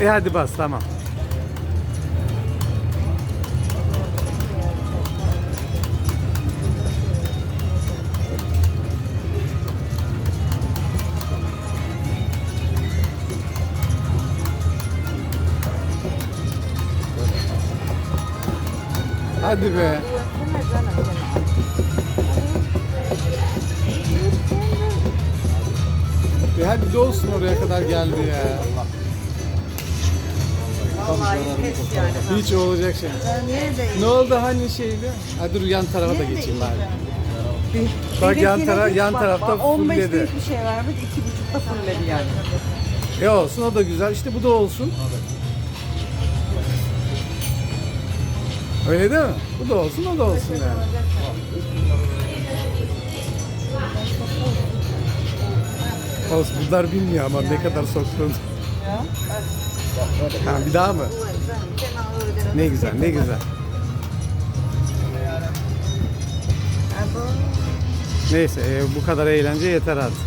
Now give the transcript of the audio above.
E hadi bas tamam. Hadi be. E hadi dolsun oraya kadar geldi ya. Pes yani. Hiç olacak şey. Neredeyim? Ne oldu hani şeydi? Hadi dur yan tarafa da geçeyim bari. Bir- Bak yan tara- yan bak, tarafta bak, 15'te fullledi. hiçbir şey vermedi. 2.5'ta fullledi yani. E olsun o da güzel. İşte bu da olsun. Öyle değil mi? Bu da olsun o da olsun yani. Olsun bunlar bilmiyor ama ne kadar soktun. Ya. Ha, bir daha mı? Ne güzel ne güzel. Neyse e, bu kadar eğlence yeter artık.